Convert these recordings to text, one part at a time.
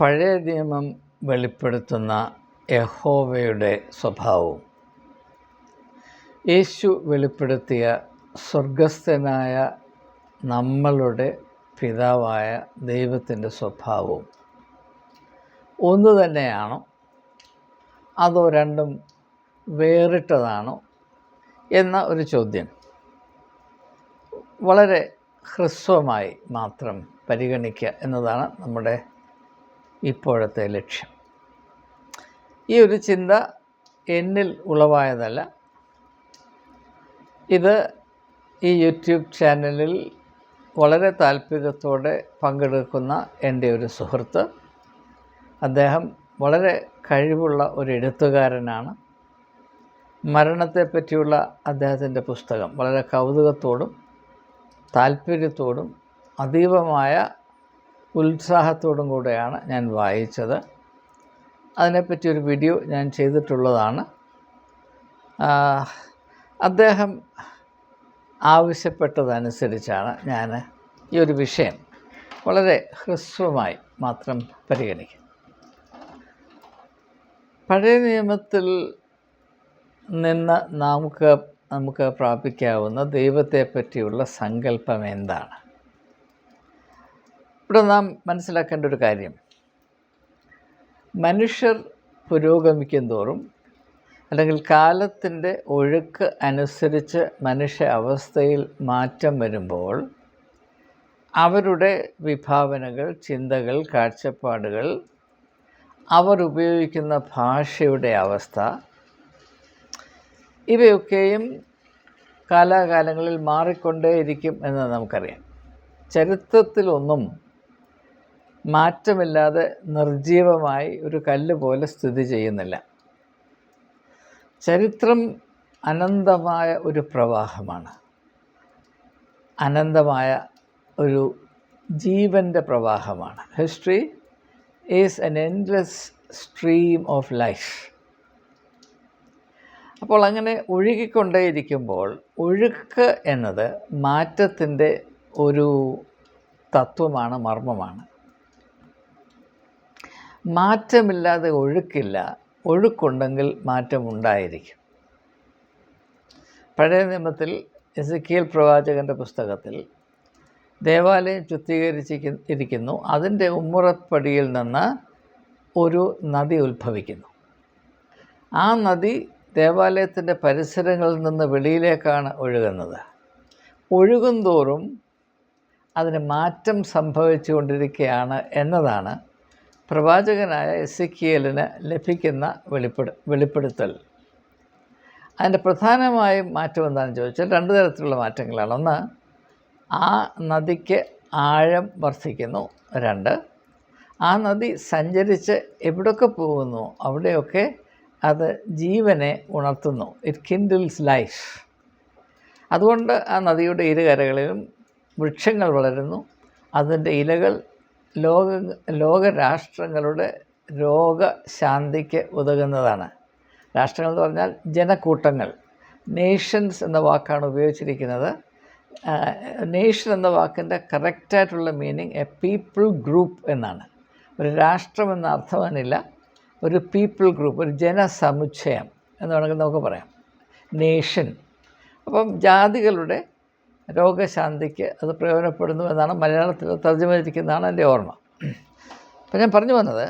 പഴയ നിയമം വെളിപ്പെടുത്തുന്ന യഹോവയുടെ സ്വഭാവവും യേശു വെളിപ്പെടുത്തിയ സ്വർഗസ്ഥനായ നമ്മളുടെ പിതാവായ ദൈവത്തിന്റെ സ്വഭാവവും ഒന്ന് തന്നെയാണോ? അതോ രണ്ടും വേറിട്ടതാണോ? എന്ന ഒരു ചോദ്യം. വളരെ ഹ്രസ്വമായി മാത്രം പരിഗണിക്കുക എന്നതാണ് നമ്മുടെ ഇപ്പോഴത്തെ ലക്ഷ്യം. ഈ ഒരു ചിന്ത എന്നിൽ ഉളവായതല്ല. ഇത് ഈ യൂട്യൂബ് ചാനലിൽ വളരെ താല്പര്യത്തോടെ പങ്കെടുക്കുന്ന എന്റെ ഒരു സുഹൃത്ത്. അദ്ദേഹം വളരെ കഴിവുള്ള ഒരു എഴുത്തുകാരനാണ്. മരണത്തെപ്പറ്റിയുള്ള അദ്ദേഹത്തിന്റെ പുസ്തകം വളരെ കൗതുകത്തോടും താല്പര്യത്തോടും അതീവമായ ഉത്സാഹത്തോടും കൂടെയാണ് ഞാൻ വായിച്ചത്. അതിനെപ്പറ്റി ഒരു വീഡിയോ ഞാൻ ചെയ്തിട്ടുള്ളതാണ്. അദ്ദേഹം ആവശ്യപ്പെട്ടതനുസരിച്ചാണ് ഞാൻ ഈ ഒരു വിഷയം വളരെ ഹ്രസ്വമായി മാത്രം പരിഗണിക്കും പഴയ നിയമത്തിൽ നിന്ന് നമുക്ക് നമുക്ക് പ്രാപിക്കാവുന്ന ദൈവത്തെ പറ്റിയുള്ള സങ്കല്പം എന്താണ്? ഇവിടെ നാം മനസ്സിലാക്കേണ്ട ഒരു കാര്യം. മനുഷ്യർ പുരോഗമിക്കും തോറും അല്ലെങ്കിൽ കാലത്തിന്റെ ഒഴുക്ക് അനുസരിച്ച് മനുഷ്യ അവസ്ഥയിൽ മാറ്റം വരുമ്പോൾ അവരുടെ വിഭാവനകൾ ചിന്തകൾ കാഴ്ചപ്പാടുകൾ അവർ ഉപയോഗിക്കുന്ന ഭാഷയുടെ അവസ്ഥ ഇവയൊക്കെയും കാലാകാലങ്ങളിൽ മാറിക്കൊണ്ടേയിരിക്കും എന്ന് നമുക്കറിയാം. ചരിത്രത്തിലൊന്നും മാറ്റമില്ലാതെ നിർജീവമായി ഒരു കല്ല് പോലെ സ്ഥിതി ചെയ്യുന്നില്ല. ചരിത്രം അനന്തമായ ഒരു പ്രവാഹമാണ്. അനന്തമായ ഒരു ജീവന്റെ പ്രവാഹമാണ്. History is an endless stream of life അപ്പോൾ അങ്ങനെ ഒഴുകിക്കൊണ്ടേയിരിക്കുമ്പോൾ ഒഴുക്ക് എന്നത് മാറ്റത്തിന്റെ ഒരു തത്വമാണ് മർമ്മമാണ്. മാറ്റമില്ലാതെ ഒഴുക്കില്ല. ഒഴുക്കുണ്ടെങ്കിൽ മാറ്റമുണ്ടായിരിക്കും. പഴയ നിയമത്തിൽ എസക്കിയൽ പ്രവാചകന്റെ പുസ്തകത്തിൽ ദേവാലയം ചുത്തീകരിച്ചിരിക്കുന്നു ഇരിക്കുന്നു. അതിന്റെ ഉമ്മുറപ്പടിയിൽ നിന്ന് ഒരു നദി ഉത്ഭവിക്കുന്നു. ആ നദി ദേവാലയത്തിന്റെ പരിസരങ്ങളിൽ നിന്ന് വെളിയിലേക്കാണ് ഒഴുകുന്നത്. ഒഴുകുന്തോറും അതിന് മാറ്റം സംഭവിച്ചുകൊണ്ടിരിക്കുകയാണ് എന്നതാണ് പ്രവാചകനായ എസിക്കിയലിന് ലഭിക്കുന്ന വെളിപ്പെടു വെളിപ്പെടുത്തൽ. അതിന്റെ പ്രധാനമായും മാറ്റം എന്താണെന്ന് ചോദിച്ചാൽ രണ്ട് തരത്തിലുള്ള മാറ്റങ്ങളാണ്. ഒന്ന് ആ നദിക്ക് ആഴം വർദ്ധിക്കുന്നു. രണ്ട് ആ നദി സഞ്ചരിച്ച് എവിടൊക്കെ പോകുന്നു അവിടെയൊക്കെ അത് ജീവനെ ഉണർത്തുന്നു. ഇറ്റ് കിൻഡിൽസ് ലൈഫ് അതുകൊണ്ട് ആ നദിയുടെ ഇരുകരകളിലും വൃക്ഷങ്ങൾ വളരുന്നു. അതിന്റെ ഇലകൾ ലോക ലോകരാഷ്ട്രങ്ങളുടെ രോഗശാന്തിക്ക് ഉതകുന്നതാണ്. രാഷ്ട്രങ്ങൾ എന്ന് പറഞ്ഞാൽ ജനക്കൂട്ടങ്ങൾ. നേഷൻസ് എന്ന വാക്കാണ് ഉപയോഗിച്ചിരിക്കുന്നത്. നേഷൻ എന്ന വാക്കിന്റെ കറക്റ്റായിട്ടുള്ള മീനിങ് എ പീപ്പിൾ ഗ്രൂപ്പ് എന്നാണ്. ഒരു രാഷ്ട്രം എന്ന അർത്ഥമാനില്ല ഒരു പീപ്പിൾ ഗ്രൂപ്പ് ഒരു ജനസമുച്ചയം എന്ന് വേണമെങ്കിൽ നമുക്ക് പറയാം. നേഷൻ അപ്പം ജാതികളുടെ രോഗശാന്തിക്ക് അത് പ്രയോജനപ്പെടുന്നു എന്നാണ് മലയാളത്തിൽ തർജമയിരിക്കുന്നതാണ് എന്റെ ഓർമ്മ. അപ്പം ഞാൻ പറഞ്ഞു വന്നത്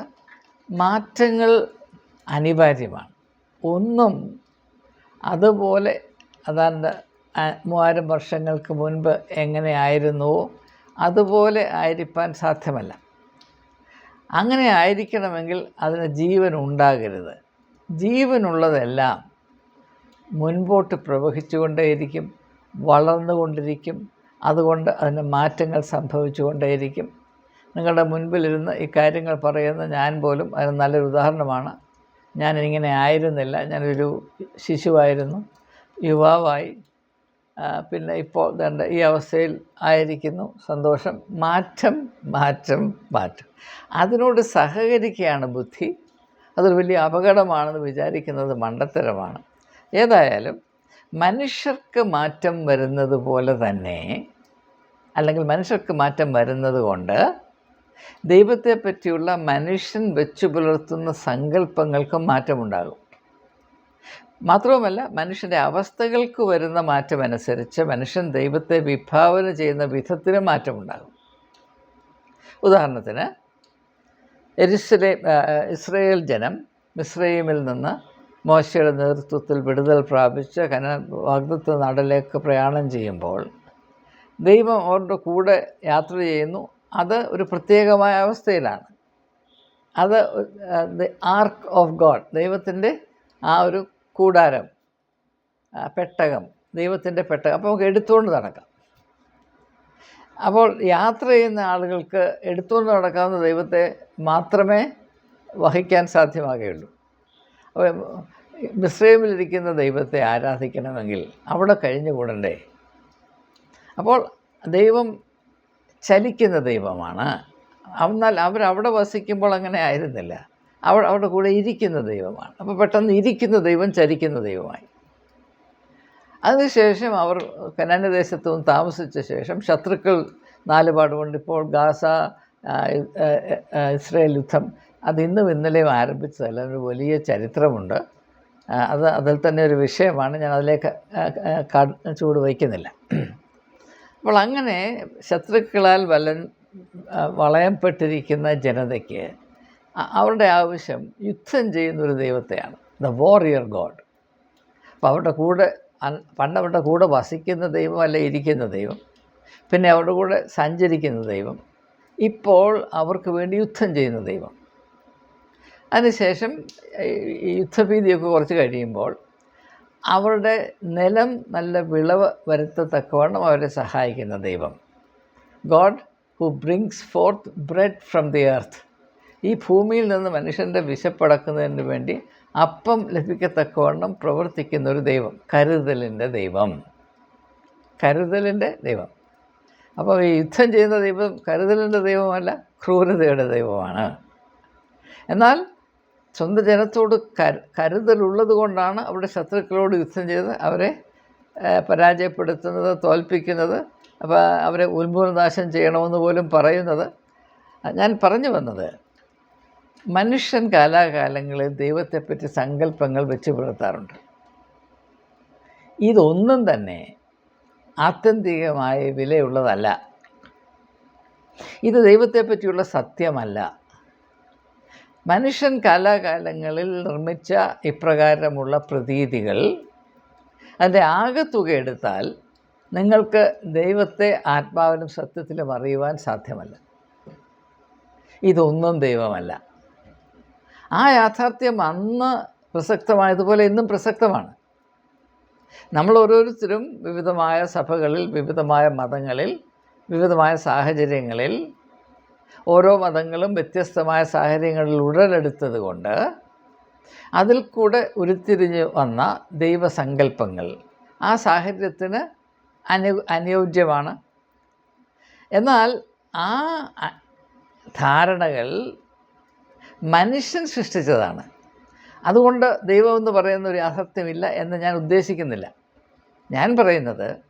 മാറ്റങ്ങൾ അനിവാര്യമാണ്. ഒന്നും അതുപോലെ അതാണ്ട് മൂവായിരം വർഷങ്ങൾക്ക് മുൻപ് എങ്ങനെയായിരുന്നുവോ അതുപോലെ ആയിരിക്കാൻ സാധ്യമല്ല. അങ്ങനെ ആയിരിക്കണമെങ്കിൽ അതിന് ജീവൻ ഉണ്ടാകരുത്. ജീവനുള്ളതെല്ലാം മുൻപോട്ട് പ്രവഹിച്ചുകൊണ്ടേയിരിക്കും. വളർന്നുകൊണ്ടിരിക്കും അതുകൊണ്ട് അതിന് മാറ്റങ്ങൾ സംഭവിച്ചുകൊണ്ടേയിരിക്കും. നിങ്ങളുടെ മുൻപിലിരുന്ന് ഈ കാര്യങ്ങൾ പറയുന്ന ഞാൻ പോലും അതിന് നല്ലൊരു ഉദാഹരണമാണ്. ഞാൻ ഇങ്ങനെ ആയിരുന്നില്ല. ഞാനൊരു ശിശുവായിരുന്നു. യുവാവായി. പിന്നെ ഇപ്പോൾ ദണ്ട ഈ അവസ്ഥയിൽ ആയിരിക്കുന്നു. സന്തോഷം. മാറ്റം മാറ്റം മാറ്റം. അതിനോട് സഹകരിക്കുകയാണ് ബുദ്ധി. അതൊരു വലിയ അപകടമാണെന്ന് വിചാരിക്കുന്നത് മണ്ടത്തരമാണ്. ഏതായാലും മനുഷ്യർക്ക് മാറ്റം വരുന്നത് പോലെ തന്നെ അല്ലെങ്കിൽ മനുഷ്യർക്ക് മാറ്റം വരുന്നത് കൊണ്ട് ദൈവത്തെ പറ്റിയുള്ള മനുഷ്യൻ വെച്ചു പുലർത്തുന്ന സങ്കല്പങ്ങൾക്കും മാറ്റമുണ്ടാകും. മാത്രവുമല്ല മനുഷ്യന്റെ അവസ്ഥകൾക്ക് വരുന്ന മാറ്റമനുസരിച്ച് മനുഷ്യൻ ദൈവത്തെ വിഭാവന ചെയ്യുന്ന വിധത്തിന് മാറ്റമുണ്ടാകും. ഉദാഹരണത്തിന് എരിസ്ലേ ഇസ്രയേൽ ജനം മിസ്രൈമിൽ നിന്ന് മോശയുടെ നേതൃത്വത്തിൽ വിടുതൽ പ്രാപിച്ച് കന വാഗ്ദത്ത നാടിലേക്ക് പ്രയാണം ചെയ്യുമ്പോൾ ദൈവം അവരുടെ കൂടെ യാത്ര ചെയ്യുന്നു. അത് ഒരു പ്രത്യേകമായ അവസ്ഥയിലാണ്. അത് ദി ആർക്ക് ഓഫ് ഗോഡ് ദൈവത്തിന്റെ ആ ഒരു കൂടാരം പെട്ടകം ദൈവത്തിന്റെ പെട്ടകം. അപ്പോൾ നമുക്ക് എടുത്തുകൊണ്ട് നടക്കാം. അപ്പോൾ യാത്ര ചെയ്യുന്ന ആളുകൾക്ക് എടുത്തുകൊണ്ട് നടക്കാവുന്ന ദൈവത്തെ മാത്രമേ വഹിക്കാൻ സാധ്യമാകുകയുള്ളൂ. അപ്പോൾ മിസ്രൈമിലിരിക്കുന്ന ദൈവത്തെ ആരാധിക്കണമെങ്കിൽ അവിടെ കഴിഞ്ഞുകൂടണ്ടേ? അപ്പോൾ ദൈവം ചലിക്കുന്ന ദൈവമാണ്. എന്നാൽ അവരവിടെ വസിക്കുമ്പോൾ അങ്ങനെ ആയിരുന്നില്ല. അവ അവിടെ കൂടെ ഇരിക്കുന്ന ദൈവമാണ്. അപ്പോൾ പെട്ടെന്ന് ഇരിക്കുന്ന ദൈവം ചലിക്കുന്ന ദൈവമായി. അതിനുശേഷം അവർ കനാനദേശത്തും താമസിച്ച ശേഷം ശത്രുക്കൾ നാലുപാടുമുണ്ട് ഇപ്പോൾ ഗാസ ഇസ്രായേൽ യുദ്ധം അത് ഇന്നും ഇന്നലെയും ആരംഭിച്ചതല്ല ഒരു വലിയ ചരിത്രമുണ്ട്. അത് അതിൽ തന്നെ ഒരു വിഷയമാണ്. ഞാൻ അതിലേക്ക് ചൂട് വയ്ക്കുന്നില്ല. അപ്പോൾ അങ്ങനെ ശത്രുക്കളാൽ വല വളയപ്പെട്ടിരിക്കുന്ന ജനതയ്ക്ക് അവരുടെ ആവശ്യം യുദ്ധം ചെയ്യുന്ന ഒരു ദൈവത്തെയാണ്. ദ വോറിയർ ഗോഡ് അപ്പോൾ അവരുടെ കൂടെ പണ്ട് അവരുടെ കൂടെ വസിക്കുന്ന ദൈവം അല്ല ഇരിക്കുന്ന ദൈവം. പിന്നെ അവരുടെ കൂടെ സഞ്ചരിക്കുന്ന ദൈവം. ഇപ്പോൾ അവർക്ക് വേണ്ടി യുദ്ധം ചെയ്യുന്ന ദൈവം. അതിനുശേഷം യുദ്ധഭീതിയൊക്കെ കുറച്ച് കഴിയുമ്പോൾ അവരുടെ നിലം നല്ല വിളവ് വരുത്തത്തക്കവണ്ണം അവരെ സഹായിക്കുന്ന ദൈവം. God who brings forth bread from the earth ഈ ഭൂമിയിൽ നിന്ന് മനുഷ്യന്റെ വിശപ്പടക്കുന്നതിന് വേണ്ടി അപ്പം ലഭിക്കത്തക്കവണ്ണം പ്രവർത്തിക്കുന്ന ഒരു ദൈവം കരുതലിന്റെ ദൈവം. കരുതലിന്റെ ദൈവം. അപ്പോൾ ഈ യുദ്ധം ചെയ്യുന്ന ദൈവം കരുതലിന്റെ ദൈവമല്ല ക്രൂരതയുടെ ദൈവമാണ്. എന്നാൽ സ്വന്തം ജനത്തോട് കരു കരുതലുള്ളത് കൊണ്ടാണ് അവിടെ ശത്രുക്കളോട് യുദ്ധം ചെയ്ത് അവരെ പരാജയപ്പെടുത്തുന്നത് തോൽപ്പിക്കുന്നത്. അപ്പോൾ അവരെ ഉന്മൂലനാശം ചെയ്യണമെന്ന് പോലും പറയുന്നത്. ഞാൻ പറഞ്ഞു വന്നത് മനുഷ്യൻ കാലാകാലങ്ങളിൽ ദൈവത്തെപ്പറ്റി സങ്കല്പങ്ങൾ വെച്ച് പുലർത്താറുണ്ട്. ഇതൊന്നും തന്നെ ആത്യന്തികമായ വിലയുള്ളതല്ല. ഇത് ദൈവത്തെപ്പറ്റിയുള്ള സത്യമല്ല. മനുഷ്യൻ കാലാകാലങ്ങളിൽ നിർമ്മിച്ച ഇപ്രകാരമുള്ള പ്രതീതികൾ അതിന്റെ ആകെത്തുക എടുത്താൽ നിങ്ങൾക്ക് ദൈവത്തെ ആത്മാവിനും സത്യത്തിലും അറിയുവാൻ സാധ്യമല്ല. ഇതൊന്നും ദൈവമല്ല. ആ യാഥാർത്ഥ്യം അന്ന് പ്രസക്തമായതുപോലെ ഇന്നും പ്രസക്തമാണ്. നമ്മൾ ഓരോരുത്തരും വിവിധമായ സഭകളിൽ വിവിധമായ മതങ്ങളിൽ വിവിധമായ സാഹചര്യങ്ങളിൽ ഓരോ മതങ്ങളും വ്യത്യസ്തമായ സാഹചര്യങ്ങളിൽ ഉടലെടുത്തത് കൊണ്ട് അതിൽ കൂടെ ഉരുത്തിരിഞ്ഞ് വന്ന ദൈവസങ്കല്പങ്ങൾ ആ സാഹചര്യത്തിന് അനു അനുയോജ്യമാണ്. എന്നാൽ ആ ധാരണകൾ മനുഷ്യൻ സൃഷ്ടിച്ചതാണ്. അതുകൊണ്ട് ദൈവമെന്ന് പറയുന്ന ഒരു അസത്യമില്ല എന്ന് ഞാൻ ഉദ്ദേശിക്കുന്നില്ല. ഞാൻ പറയുന്നത്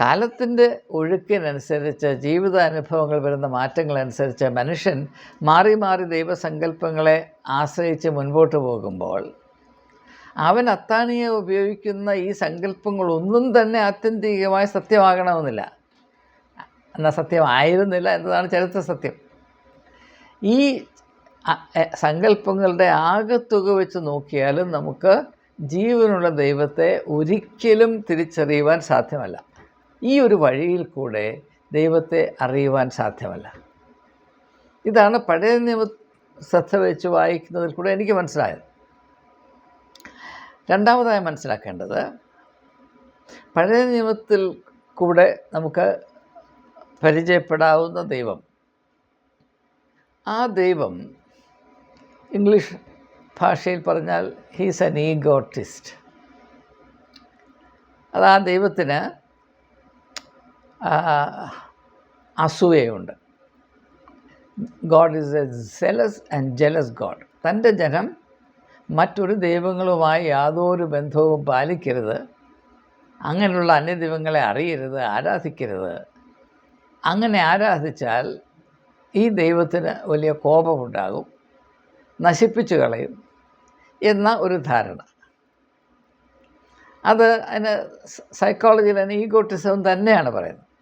കാലത്തിന്റെ ഒഴുക്കിനനുസരിച്ച് ജീവിതാനുഭവങ്ങൾ വരുന്ന മാറ്റങ്ങളനുസരിച്ച് മനുഷ്യൻ മാറി മാറി ദൈവസങ്കല്പങ്ങളെ ആശ്രയിച്ച് മുൻപോട്ട് പോകുമ്പോൾ അവൻ അത്താണിയെ ഉപയോഗിക്കുന്ന ഈ സങ്കല്പങ്ങളൊന്നും തന്നെ ആത്യന്തികമായി സത്യമാകണമെന്നില്ല. എന്നാൽ സത്യമായിരുന്നില്ല എന്നതാണ് ചരിത്ര സത്യം. ഈ സങ്കല്പങ്ങളുടെ ആകത്തുക വെച്ച് നോക്കിയാലും നമുക്ക് ജീവനുള്ള ദൈവത്തെ ഒരിക്കലും തിരിച്ചറിയുവാൻ സാധ്യമല്ല. ഈ ഒരു വഴിയിൽ കൂടെ ദൈവത്തെ അറിയുവാൻ സാധ്യമല്ല. ഇതാണ് പഴയ നിയമ ശ്രദ്ധ വെച്ച് വായിക്കുന്നതിൽ കൂടെ എനിക്ക് മനസ്സിലായത്. രണ്ടാമതായി മനസ്സിലാക്കേണ്ടത് പഴയ നിയമത്തിൽ കൂടെ നമുക്ക് പരിചയപ്പെടാവുന്ന ദൈവം. ആ ദൈവം ഇംഗ്ലീഷ് ഭാഷയിൽ പറഞ്ഞാൽ ഹീസ് അൻ ഈഗോട്ടിസ്റ്റ്. അത് ആ ദൈവത്തിന് അസൂയയുണ്ട്. God is a zealous and jealous God. തന്റെ ജനം മറ്റൊരു ദൈവങ്ങളുമായി യാതൊരു ബന്ധവും പാലിക്കരുത്. അങ്ങനെയുള്ള അന്യദൈവങ്ങളെ അറിയരുത് ആരാധിക്കരുത്. അങ്ങനെ ആരാധിച്ചാൽ ഈ ദൈവത്തിന് വലിയ കോപമുണ്ടാകും നശിപ്പിച്ചു കളയും എന്ന ഒരു ധാരണ. അത് അതിന് സൈക്കോളജിയിൽ അതിന് ഈഗോട്ടിസം തന്നെയാണ് പറയുന്നത്.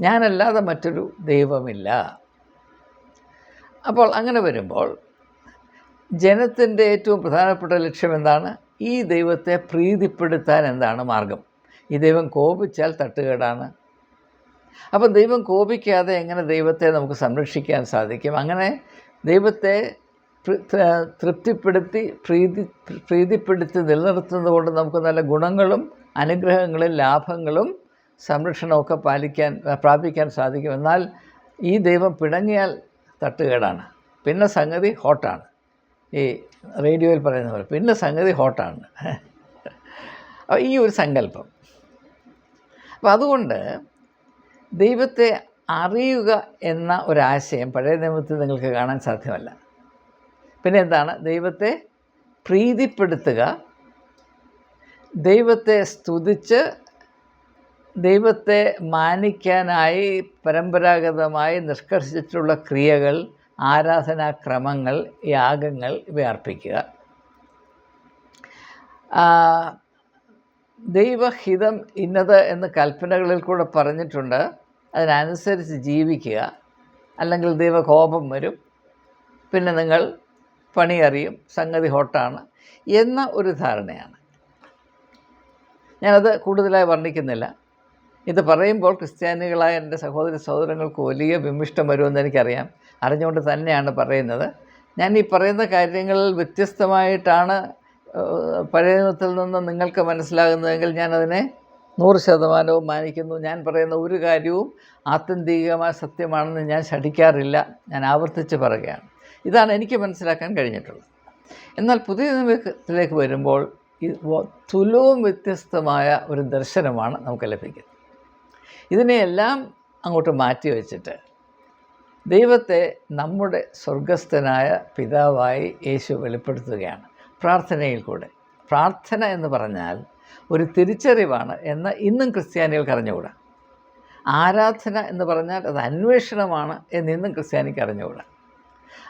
ഞാനല്ലാതെ മറ്റൊരു ദൈവമില്ല. അപ്പോൾ അങ്ങനെ വരുമ്പോൾ ജനത്തിന്റെ ഏറ്റവും പ്രധാനപ്പെട്ട ലക്ഷ്യം എന്താണ്? ഈ ദൈവത്തെ പ്രീതിപ്പെടുത്താൻ എന്താണ് മാർഗം? ഈ ദൈവം കോപിച്ചാൽ തട്ടുകേടാണ്. അപ്പം ദൈവം കോപിക്കാതെ എങ്ങനെ ദൈവത്തെ നമുക്ക് സംരക്ഷിക്കാൻ സാധിക്കും? അങ്ങനെ ദൈവത്തെ തൃപ്തിപ്പെടുത്തി പ്രീതി പ്രീതിപ്പെടുത്തി നിലനിർത്തുന്നത് കൊണ്ട് നമുക്ക് നല്ല ഗുണങ്ങളും അനുഗ്രഹങ്ങളും ലാഭങ്ങളും സംരക്ഷണമൊക്കെ പാലിക്കാൻ പ്രാപിക്കാൻ സാധിക്കും. എന്നാൽ ഈ ദൈവം പിണങ്ങിയാൽ തട്ടുകേടാണ്. പിന്നെ സംഗതി ഹോട്ടാണ്. ഈ റേഡിയോയിൽ പറയുന്ന പോലെ പിന്നെ സംഗതി ഹോട്ടാണ്. അപ്പോൾ ഈ ഒരു സങ്കല്പം. അപ്പം അതുകൊണ്ട് ദൈവത്തെ അറിയുക എന്ന ഒരാശയം പഴയ നിയമത്തിൽ നിങ്ങൾക്ക് കാണാൻ സാധ്യമല്ല. പിന്നെ എന്താണ്? ദൈവത്തെ പ്രീതിപ്പെടുത്തുക ദൈവത്തെ സ്തുതിച്ച് ദൈവത്തെ മാനിക്കാനായി പരമ്പരാഗതമായി നിഷ്കർഷിച്ചിട്ടുള്ള ക്രിയകൾ ആരാധനാക്രമങ്ങൾ യാഗങ്ങൾ ഇവ അർപ്പിക്കുക ദൈവഹിതം ഇന്നത് എന്ന് കൽപ്പനകളിൽ കൂടെ പറഞ്ഞിട്ടുണ്ട്. അതിനനുസരിച്ച് ജീവിക്കുക. അല്ലെങ്കിൽ ദൈവകോപം വരും. പിന്നെ നിങ്ങൾ പണി അറിയും സംഗതി ഹോട്ടാണ്. എന്ന ഒരു ധാരണയാണ്. ഞാനത് കൂടുതലായി വർണിക്കുന്നില്ല. ഇത് പറയുമ്പോൾ ക്രിസ്ത്യാനികളായ എന്റെ സഹോദരി സഹോദരങ്ങൾക്ക് വലിയ വിമിഷ്ടം വരുമെന്ന് എനിക്കറിയാം. അറിഞ്ഞുകൊണ്ട് തന്നെയാണ് പറയുന്നത്. ഞാൻ ഈ പറയുന്ന കാര്യങ്ങളിൽ വ്യത്യസ്തമായിട്ടാണ് പഴയത്തിൽ നിന്ന് നിങ്ങൾക്ക് മനസ്സിലാകുന്നതെങ്കിൽ ഞാനതിനെ നൂറ് ശതമാനവും മാനിക്കുന്നു. ഞാൻ പറയുന്ന ഒരു കാര്യവും ആത്യന്തികമായ സത്യമാണെന്ന് ഞാൻ ശഠിക്കാറില്ല. ഞാൻ ആവർത്തിച്ച് പറയുകയാണ്. ഇതാണ് എനിക്ക് മനസ്സിലാക്കാൻ കഴിഞ്ഞിട്ടുള്ളത്. എന്നാൽ പുതിയ നിയമത്തിലേക്ക് വരുമ്പോൾ തുലവും വ്യത്യസ്തമായ ഒരു ദർശനമാണ് നമുക്ക് ലഭിക്കുന്നത്. ഇതിനെയെല്ലാം അങ്ങോട്ട് മാറ്റി വച്ചിട്ട് ദൈവത്തെ നമ്മുടെ സ്വർഗസ്ഥനായ പിതാവായി യേശു വെളിപ്പെടുത്തുകയാണ് പ്രാർത്ഥനയിൽ കൂടെ. പ്രാർത്ഥന എന്ന് പറഞ്ഞാൽ ഒരു തിരിച്ചറിവാണ് എന്ന് ഇന്നും ക്രിസ്ത്യാനികൾക്ക് അറിഞ്ഞുകൂടാ ആരാധന എന്ന് പറഞ്ഞാൽ അത് അന്വേഷണമാണ് എന്ന് ഇന്നും ക്രിസ്ത്യാനിക്ക് അറിഞ്ഞുകൂടാ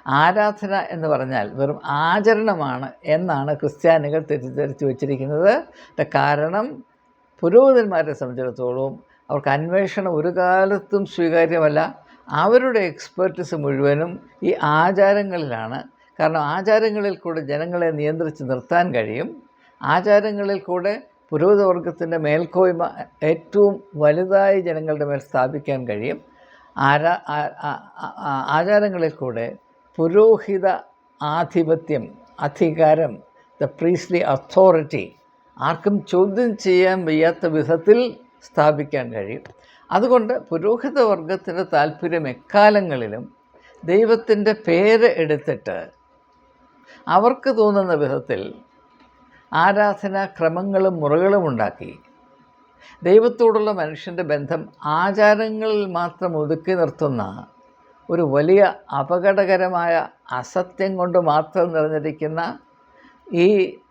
ആരാധന എന്ന് പറഞ്ഞാൽ വെറും ആചരണമാണ് എന്നാണ് ക്രിസ്ത്യാനികൾ തെറ്റിദ്ധരിച്ചു വച്ചിരിക്കുന്നത്. കാരണം പുരോഹിതന്മാരെ സംബന്ധിച്ചിടത്തോളം അവർക്ക് അന്വേഷണം ഒരു കാലത്തും സ്വീകാര്യമല്ല. അവരുടെ എക്സ്പെർട്ടിസ് മുഴുവനും ഈ ആചാരങ്ങളിലാണ്. കാരണം ആചാരങ്ങളിൽ കൂടെ ജനങ്ങളെ നിയന്ത്രിച്ച് നിർത്താൻ കഴിയും. ആചാരങ്ങളിൽ കൂടെ പുരോഹിതവർഗത്തിന്റെ മേൽക്കോയ്മ ഏറ്റവും വലുതായി ജനങ്ങളുടെ മേൽ സ്ഥാപിക്കാൻ കഴിയും. ആരാ ആചാരങ്ങളിൽ കൂടെ പുരോഹിത ആധിപത്യം അധികാരം ദ പ്രീസ്ലി അതോറിറ്റി ആർക്കും ചോദ്യം ചെയ്യാൻ വയ്യാത്ത വിധത്തിൽ സ്ഥാപിക്കാൻ കഴിയും. അതുകൊണ്ട് പുരോഹിത വർഗത്തിന്റെ താല്പര്യം എക്കാലങ്ങളിലും ദൈവത്തിന്റെ പേര് എടുത്തിട്ട് അവർക്ക് തോന്നുന്ന വിധത്തിൽ ആരാധനാ ക്രമങ്ങളും മുറകളും ഉണ്ടാക്കി. ദൈവത്തോടുള്ള മനുഷ്യന്റെ ബന്ധം ആചാരങ്ങളിൽ മാത്രം ഒതുക്കി നിർത്തുന്ന ഒരു വലിയ അപകടകരമായ അസത്യം കൊണ്ട് മാത്രം നിറഞ്ഞിരിക്കുന്ന ഈ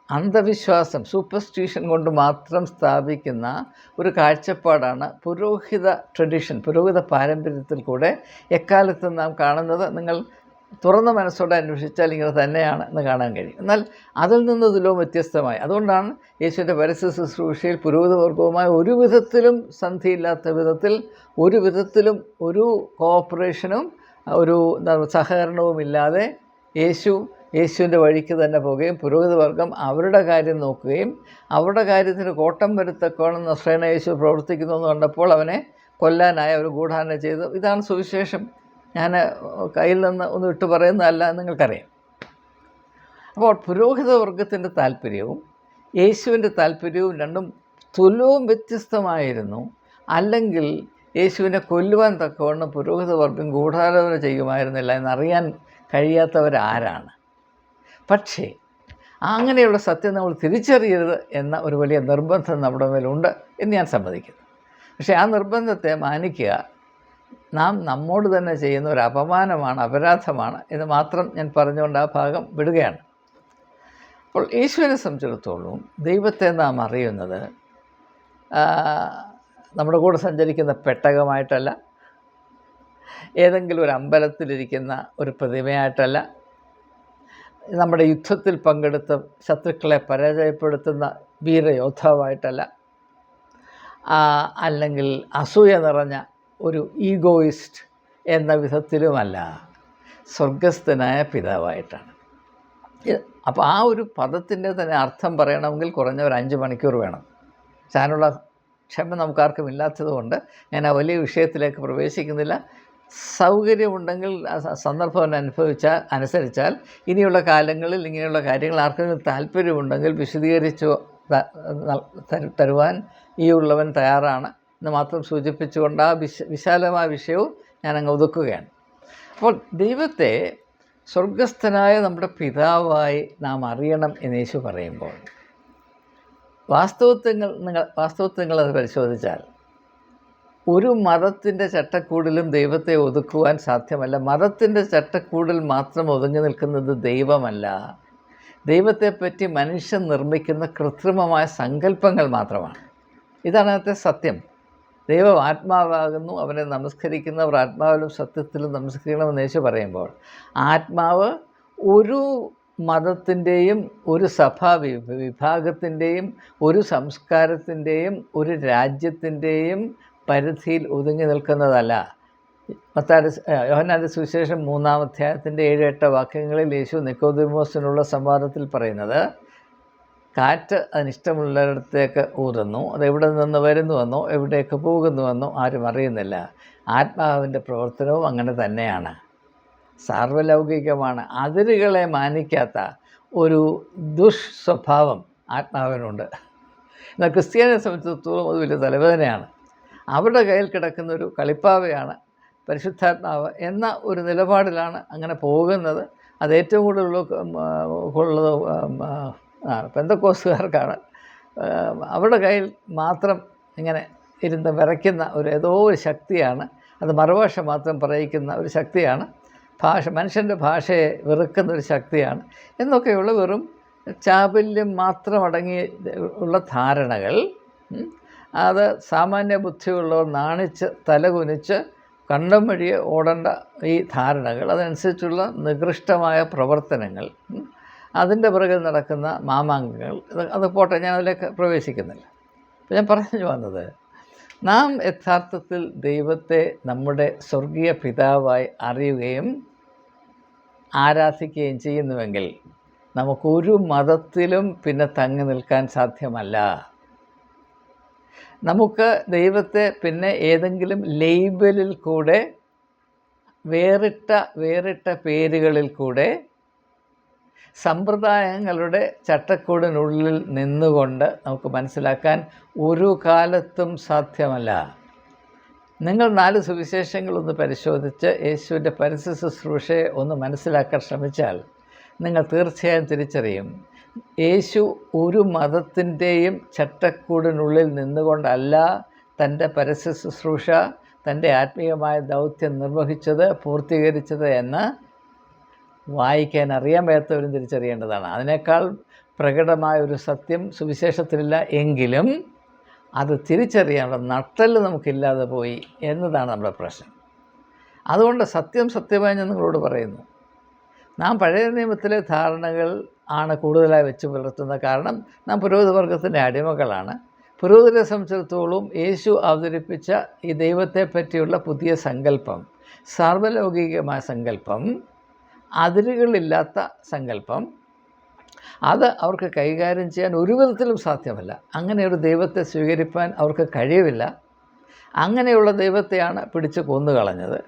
അന്ധവിശ്വാസം സൂപ്പർസ്റ്റിഷൻ കൊണ്ട് മാത്രം സ്ഥാപിക്കുന്ന ഒരു കാഴ്ചപ്പാടാണ് പുരോഹിത ട്രഡീഷൻ പുരോഹിത പാരമ്പര്യത്തിൽ കൂടെ എക്കാലത്തും നാം കാണുന്നത്. നിങ്ങൾ തുറന്ന മനസ്സോടെ അന്വേഷിച്ചാൽ ഇങ്ങനെ തന്നെയാണ് എന്ന് കാണാൻ കഴിയും. എന്നാൽ അതിൽ നിന്ന് ഇതിലോ വ്യത്യസ്തമായി. അതുകൊണ്ടാണ് യേശുവിന്റെ പരസ്യ ശുശ്രൂഷയിൽ പുരോഹിതവർഗവുമായി ഒരു വിധത്തിലും സന്ധിയില്ലാത്ത വിധത്തിൽ ഒരു വിധത്തിലും ഒരു കോപ്പറേഷനും ഒരു സഹകരണവും ഇല്ലാതെ യേശു യേശുവിന്റെ വഴിക്ക് തന്നെ പോവുകയും പുരോഹിതവർഗം അവരുടെ കാര്യം നോക്കുകയും അവരുടെ കാര്യത്തിന് കോട്ടം വരുത്തക്കോണം നസ്രേണ യേശു പ്രവർത്തിക്കുന്നു എന്ന് കണ്ടപ്പോൾ അവനെ കൊല്ലാനായി അവർ ഗൂഢാന ചെയ്തു. ഇതാണ് സുവിശേഷം. ഞാൻ കയ്യിൽ നിന്ന് ഒന്ന് വിട്ടു പറയുന്നതല്ല നിങ്ങൾക്കറിയാം. അപ്പോൾ പുരോഹിതവർഗത്തിന്റെ താല്പര്യവും യേശുവിന്റെ താല്പര്യവും രണ്ടും തുലവും വ്യത്യസ്തമായിരുന്നു. അല്ലെങ്കിൽ യേശുവിനെ കൊല്ലുവാൻ തക്കവണ്ണം പുരോഹിതവർഗം ഗൂഢാലോചന ചെയ്യുമായിരുന്നില്ല എന്നറിയാൻ കഴിയാത്തവരാരാണ്? പക്ഷേ അങ്ങനെയുള്ള സത്യം നമ്മൾ തിരിച്ചറിയരുത് എന്ന ഒരു വലിയ നിർബന്ധം നമ്മുടെ മേലുണ്ട് എന്ന് ഞാൻ സമ്മതിക്കുന്നു. പക്ഷേ ആ നിർബന്ധത്തെ മാനിക്കുക നാം നമ്മോട് തന്നെ ചെയ്യുന്ന ഒരു അപമാനമാണ് അപരാധമാണ് എന്ന് മാത്രം ഞാൻ പറഞ്ഞുകൊണ്ട് ആ ഭാഗം വിടുകയാണ്. അപ്പോൾ ഈശ്വരനെ സംബന്ധിച്ചിടത്തോളം ദൈവത്തെ നാം അറിയുന്നത് നമ്മുടെ കൂടെ സഞ്ചരിക്കുന്ന പെട്ടകമായിട്ടല്ല ഏതെങ്കിലും ഒരു അമ്പലത്തിലിരിക്കുന്ന ഒരു പ്രതിമയായിട്ടല്ല നമ്മുടെ യുദ്ധത്തിൽ പങ്കെടുത്ത ശത്രുക്കളെ പരാജയപ്പെടുത്തുന്ന വീരയോദ്ധാവായിട്ടല്ല അല്ലെങ്കിൽ അസൂയ നിറഞ്ഞ ഒരു ഈഗോയിസ്റ്റ് എന്ന വിധത്തിലുമല്ല സ്വർഗസ്ഥനായ പിതാവായിട്ടാണ്. അപ്പോൾ ആ ഒരു പദത്തിന്റെ തന്നെ അർത്ഥം പറയണമെങ്കിൽ കുറഞ്ഞ ഒരു അഞ്ച് മണിക്കൂർ വേണം. ഞാനുള്ള ക്ഷമ നമുക്കാർക്കും ഇല്ലാത്തതുകൊണ്ട് ഞാൻ ആ വലിയ വിഷയത്തിലേക്ക് പ്രവേശിക്കുന്നില്ല. സൗകര്യമുണ്ടെങ്കിൽ സന്ദർഭം അനുഭവിച്ചാൽ അനുസരിച്ചാൽ ഇനിയുള്ള കാലങ്ങളിൽ ഇങ്ങനെയുള്ള കാര്യങ്ങൾ ആർക്കെങ്കിലും താല്പര്യമുണ്ടെങ്കിൽ വിശദീകരിച്ചു തരുവാൻ ഈ ഉള്ളവൻ തയ്യാറാണ് എന്ന് മാത്രം സൂചിപ്പിച്ചുകൊണ്ട് ആ വിശ വിശാലമായ വിഷയവും ഞാൻ അങ്ങ് ഒതുക്കുകയാണ്. അപ്പോൾ ദൈവത്തെ സ്വർഗസ്ഥനായ നമ്മുടെ പിതാവായി നാം അറിയണം എന്ന് യേശു പറയുമ്പോൾ വാസ്തവത്തിൽ നിങ്ങൾ വാസ്തവത്തിൽ അത് പരിശോധിച്ചാൽ ഒരു മതത്തിന്റെ ചട്ടക്കൂടിലും ദൈവത്തെ ഒതുക്കുവാൻ സാധ്യമല്ല. മതത്തിന്റെ ചട്ടക്കൂടിൽ മാത്രം ഒതുങ്ങി നിൽക്കുന്നത് ദൈവമല്ല. ദൈവത്തെപ്പറ്റി മനുഷ്യൻ നിർമ്മിക്കുന്ന കൃത്രിമമായ സങ്കല്പങ്ങൾ മാത്രമാണ്. ഇതാണ് അതിനകത്തെ സത്യം. ദൈവം ആത്മാവാകുന്നു അവനെ നമസ്കരിക്കുന്നവർ ആത്മാവിലും സത്യത്തിലും നമസ്കരിക്കണമെന്ന് യേശു പറയുമ്പോൾ ആത്മാവ് ഒരു മതത്തിന്റെയും ഒരു സഭാ വിഭാഗത്തിന്റെയും ഒരു സംസ്കാരത്തിന്റെയും ഒരു രാജ്യത്തിന്റെയും പരിധിയിൽ ഒതുങ്ങി നിൽക്കുന്നതല്ല. മത്താര യോഹനാന്റെ സുവിശേഷം മൂന്നാം അധ്യായത്തിന്റെ ഏഴ് എട്ട് വാക്യങ്ങളിൽ യേശു നിക്കോദിമോസിനുള്ള സംവാദത്തിൽ പറയുന്നത് കാറ്റ് അതിനിഷ്ടമുള്ളിടത്തേക്ക് ഊതുന്നു. അത് എവിടെ നിന്ന് വരുന്നുവെന്നോ എവിടേക്ക് പോകുന്നുവെന്നോ ആരും അറിയുന്നില്ല. ആത്മാവിന്റെ പ്രവർത്തനവും അങ്ങനെ തന്നെയാണ്. സാർവലൗകികമാണ്. അതിരുകളെ മാനിക്കാത്ത ഒരു ദുഷ്സ്വഭാവം ആത്മാവിനുണ്ട്. എന്നാൽ ക്രിസ്ത്യാനിയെ സംബന്ധിച്ചിടത്തോളം അത് വലിയ തലവേദനയാണ്. അവരുടെ കയ്യിൽ കിടക്കുന്ന ഒരു കളിപ്പാവയാണ് പരിശുദ്ധാത്മാവ് എന്ന ഒരു നിലപാടിലാണ് അങ്ങനെ പോകുന്നത്. അത് ഏറ്റവും കൂടുതൽ ഉള്ളത് പെന്തക്കോസുകാർക്കാണ് അവരുടെ കയ്യിൽ മാത്രം ഇങ്ങനെ ഇരുന്ന് വിറയ്ക്കുന്ന ഒരു ഏതോ ഒരു ശക്തിയാണ്. അത് മറുഭാഷ മാത്രം പറയിക്കുന്ന ഒരു ശക്തിയാണ്. ഭാഷ മനുഷ്യന്റെ ഭാഷയെ വെറുക്കുന്ന ഒരു ശക്തിയാണ്. എന്നൊക്കെയുള്ള വെറും ചാബല്യം മാത്രം അടങ്ങി ഉള്ള ധാരണകൾ അത് സാമാന്യ ബുദ്ധിയുള്ളവർ നാണിച്ച് തലകുനിച്ച് കണ്ടം വഴിയെ ഓടേണ്ട ഈ ധാരണകൾ അതനുസരിച്ചുള്ള നികൃഷ്ടമായ പ്രവർത്തനങ്ങൾ അതിന്റെ പിറകിൽ നടക്കുന്ന മാമാങ്കങ്ങൾ അത് പോട്ടെ ഞാൻ അതിലേക്ക് പ്രവേശിക്കുന്നില്ല. അപ്പോൾ ഞാൻ പറഞ്ഞു വന്നത് നാം യഥാർത്ഥത്തിൽ ദൈവത്തെ നമ്മുടെ സ്വർഗീയ പിതാവായി അറിയുകയും ആരാധിക്കുകയും ചെയ്യുന്നുവെങ്കിൽ നമുക്കൊരു മതത്തിലും പിന്നെ തങ്ങി നിൽക്കാൻ സാധ്യമല്ല. നമുക്ക് ദൈവത്തെ പിന്നെ ഏതെങ്കിലും ലേബലിൽ കൂടെ വേറിട്ട വേറിട്ട പേരുകളിൽ കൂടെ സമ്പ്രദായങ്ങളുടെ ചട്ടക്കൂടിനുള്ളിൽ നിന്നുകൊണ്ട് നമുക്ക് മനസ്സിലാക്കാൻ ഒരു കാലത്തും സാധ്യമല്ല. നിങ്ങൾ നാല് സുവിശേഷങ്ങളൊന്ന് പരിശോധിച്ച് യേശുവിന്റെ പരസ്യ ശുശ്രൂഷയെ ഒന്ന് മനസ്സിലാക്കാൻ ശ്രമിച്ചാൽ നിങ്ങൾ തീർച്ചയായും തിരിച്ചറിയും. യേശു ഒരു മതത്തിന്റെയും ചട്ടക്കൂടിനുള്ളിൽ നിന്നുകൊണ്ടല്ല തന്റെ പരസ്യ ശുശ്രൂഷ തന്റെ ആത്മീയമായ ദൗത്യം നിർവഹിച്ചത് പൂർത്തീകരിച്ചത് എന്ന് വായിക്കാൻ അറിയാൻ വയ്യാത്തവരും തിരിച്ചറിയേണ്ടതാണ്. അതിനേക്കാൾ പ്രകടമായ ഒരു സത്യം സുവിശേഷത്തിലില്ല എങ്കിലും അത് തിരിച്ചറിയാനുള്ള നട്ടൽ നമുക്കില്ലാതെ പോയി എന്നതാണ് നമ്മുടെ പ്രശ്നം. അതുകൊണ്ട് സത്യം സത്യമായി ഞാൻ നിങ്ങളോട് പറയുന്നു. നാം പഴയ നിയമത്തിലെ ധാരണകൾ ആണ് കൂടുതലായി വെച്ച് പുലർത്തുന്ന കാരണം നാം പുരോഹിത വർഗത്തിന്റെ അടിമകളാണ്. പുരോഹിതരെ സംബന്ധിച്ചിടത്തോളം യേശു അവതരിപ്പിച്ച ഈ ദൈവത്തെ പറ്റിയുള്ള പുതിയ സങ്കല്പം സാർവലൗകികമായ സങ്കല്പം അതിരുകളില്ലാത്ത സങ്കല്പം അത് അവർക്ക് കൈകാര്യം ചെയ്യാൻ ഒരു വിധത്തിലും സാധ്യമല്ല. അങ്ങനെ ഒരു ദൈവത്തെ സ്വീകരിപ്പാൻ അവർക്ക് കഴിയില്ല അങ്ങനെയുള്ള ദൈവത്തെയാണ് പിടിച്ച് കൊന്നുകളഞ്ഞത്.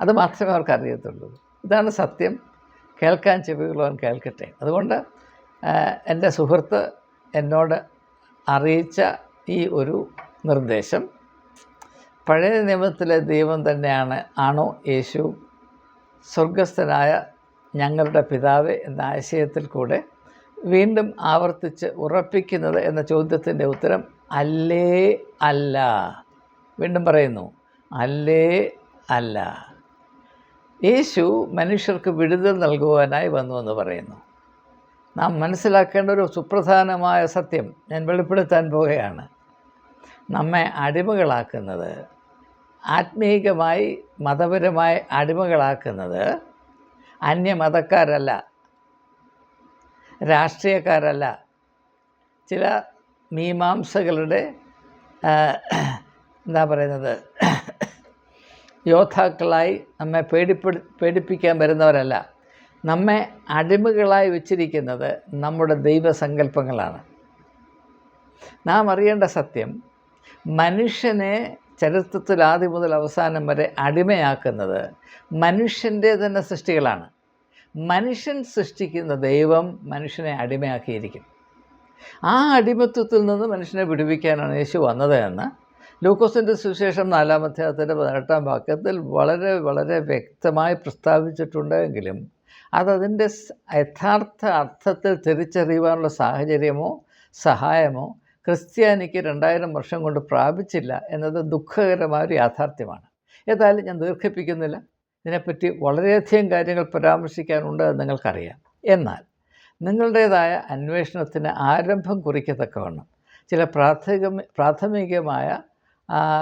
അത് മാത്രമേ അവർക്ക് അറിയത്തുള്ളൂ. ഇതാണ് സത്യം. കേൾക്കാൻ ചെവിയുള്ളവൻ കേൾക്കട്ടെ. അതുകൊണ്ട് എന്റെ സുഹൃത്ത് എന്നോട് അറിയിച്ച ഈ ഒരു നിർദ്ദേശം പഴയ നിയമത്തിലെ ദൈവം തന്നെയാണ് ആണോ യേശു സ്വർഗസ്ഥനായ ഞങ്ങളുടെ പിതാവ് എന്ന ആശയത്തിൽ കൂടെ വീണ്ടും ആവർത്തിച്ച് ഉറപ്പിക്കുന്നത് എന്ന ചോദ്യത്തിന്റെ ഉത്തരം അല്ലേ അല്ല? വീണ്ടും പറയുന്നു അല്ലേ അല്ല. യേശു മനുഷ്യർക്ക് വിടുതൽ നൽകുവാനായി വന്നു എന്ന് പറയുന്നു. നാം മനസ്സിലാക്കേണ്ട ഒരു സുപ്രധാനമായ സത്യം ഞാൻ വെളിപ്പെടുത്താൻ പോവുകയാണ്. നമ്മെ അടിമകളാക്കുന്നത് ആത്മീകമായി മതപരമായി അടിമകളാക്കുന്നത് അന്യമതക്കാരല്ല രാഷ്ട്രീയക്കാരല്ല. ചില മീമാംസകളുടെ എന്താ പറയുന്നത് യോദ്ധാക്കളായി നമ്മെ പേടിപ്പെടു പേടിപ്പിക്കാൻ വരുന്നവരല്ല. നമ്മെ അടിമകളായി വച്ചിരിക്കുന്നത് നമ്മുടെ ദൈവസങ്കല്പങ്ങളാണ്. നാം അറിയേണ്ട സത്യം മനുഷ്യനെ ചരിത്രത്തിൽ ആദ്യം മുതൽ അവസാനം വരെ അടിമയാക്കുന്നത് മനുഷ്യന്റെ തന്നെ സൃഷ്ടികളാണ്. മനുഷ്യൻ സൃഷ്ടിക്കുന്ന ദൈവം മനുഷ്യനെ അടിമയാക്കിയിരിക്കും. ആ അടിമത്വത്തിൽ നിന്ന് മനുഷ്യനെ വിടുവിക്കാനാണ് യേശു വന്നത് എന്ന് ലൂക്കോസിന്റെ സുവിശേഷം നാലാം അധ്യായത്തിന്റെ പതിനെട്ടാം വാക്യത്തിൽ വളരെ വളരെ വ്യക്തമായി പ്രസ്താവിച്ചിട്ടുണ്ടെങ്കിലും അതതിന്റെ യഥാർത്ഥ അർത്ഥത്തിൽ തിരിച്ചറിയുവാനുള്ള സാഹചര്യമോ സഹായമോ ക്രിസ്ത്യാനിക്ക് രണ്ടായിരം വർഷം കൊണ്ട് പ്രാപിച്ചില്ല എന്നത് ദുഃഖകരമായ ഒരു യാഥാർത്ഥ്യമാണ്. ഏതായാലും ഞാൻ ദീർഘിപ്പിക്കുന്നില്ല. ഇതിനെപ്പറ്റി വളരെയധികം കാര്യങ്ങൾ പരാമർശിക്കാനുണ്ട് എന്ന് നിങ്ങൾക്കറിയാം. എന്നാൽ നിങ്ങളുടേതായ അന്വേഷണത്തിന് ആരംഭം കുറിക്കത്തക്കവണ്ണം ചില പ്രാഥമിക പ്രാഥമികമായ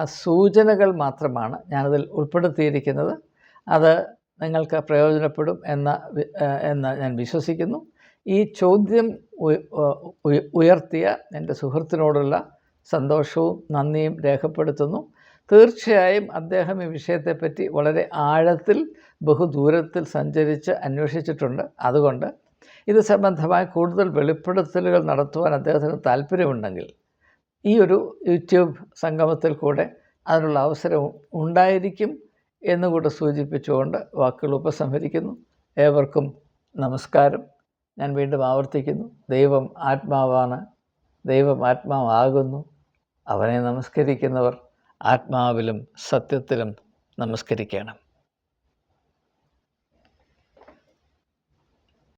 സൂചനകൾ മാത്രമാണ് ഞാനതിൽ ഉൾപ്പെടുത്തിയിരിക്കുന്നത്. അത് നിങ്ങൾക്ക് പ്രയോജനപ്പെടും എന്ന എന്ന് ഞാൻ വിശ്വസിക്കുന്നു. ഈ ചോദ്യം ഉയ- ഉയ- ഉയർത്തിയ എന്റെ സുഹൃത്തിനോടുള്ള സന്തോഷവും നന്ദിയും രേഖപ്പെടുത്തുന്നു. തീർച്ചയായും അദ്ദേഹം ഈ വിഷയത്തെപ്പറ്റി വളരെ ആഴത്തിൽ ബഹുദൂരത്തിൽ സഞ്ചരിച്ച് അന്വേഷിച്ചിട്ടുണ്ട്. അതുകൊണ്ട് ഇത് സംബന്ധമായ കൂടുതൽ വെളിപ്പെടുത്തലുകൾ നടത്തുവാൻ അദ്ദേഹത്തിന് താല്പര്യമുണ്ടെങ്കിൽ ഈ ഒരു യൂട്യൂബ് സംഗമത്തിൽ കൂടെ അതിനുള്ള അവസരം ഉണ്ടായിരിക്കും എന്നുകൂടെ സൂചിപ്പിച്ചുകൊണ്ട് വാക്കുകൾ ഉപസംഹരിക്കുന്നു. ഏവർക്കും നമസ്കാരം. ഞാൻ വീണ്ടും ആവർത്തിക്കുന്നു. ദൈവം ആത്മാവാണ്. ദൈവം ആത്മാവാകുന്നു. അവനെ നമസ്കരിക്കുന്നവർ ആത്മാവിലും സത്യത്തിലും നമസ്കരിക്കണം.